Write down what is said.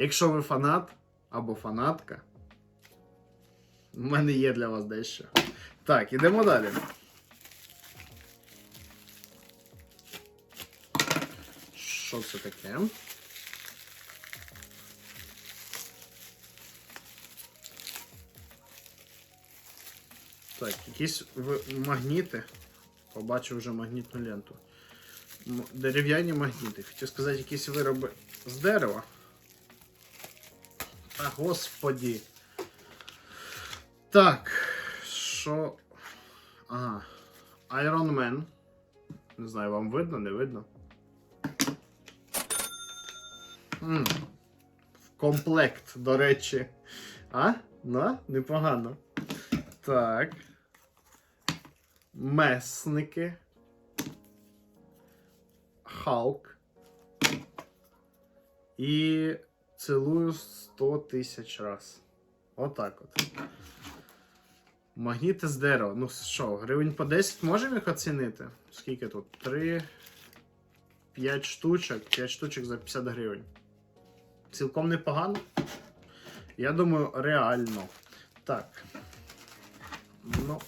Якщо ви фанат або фанатка, в мене є для вас дещо. Так, ідемо далі. Що це таке? Так, якісь магніти. Побачив вже магнітну ленту. Дерев'яні магніти. Хотів сказати, якісь вироби з дерева. Господі. Так. Що. Ага. Iron Man. Не знаю, вам видно, не видно. М. В комплект, до речі. А? Ну, непогано. Так. Месники. Халк. І цілую 100 тисяч раз. Отак от. Магніти з дерева. Ну що, гривень по 10 можемо їх оцінити? Скільки тут? 3. 5 штучок. 5 штучок за 50 гривень. Цілком непогано. Я думаю, реально. Так. Ну,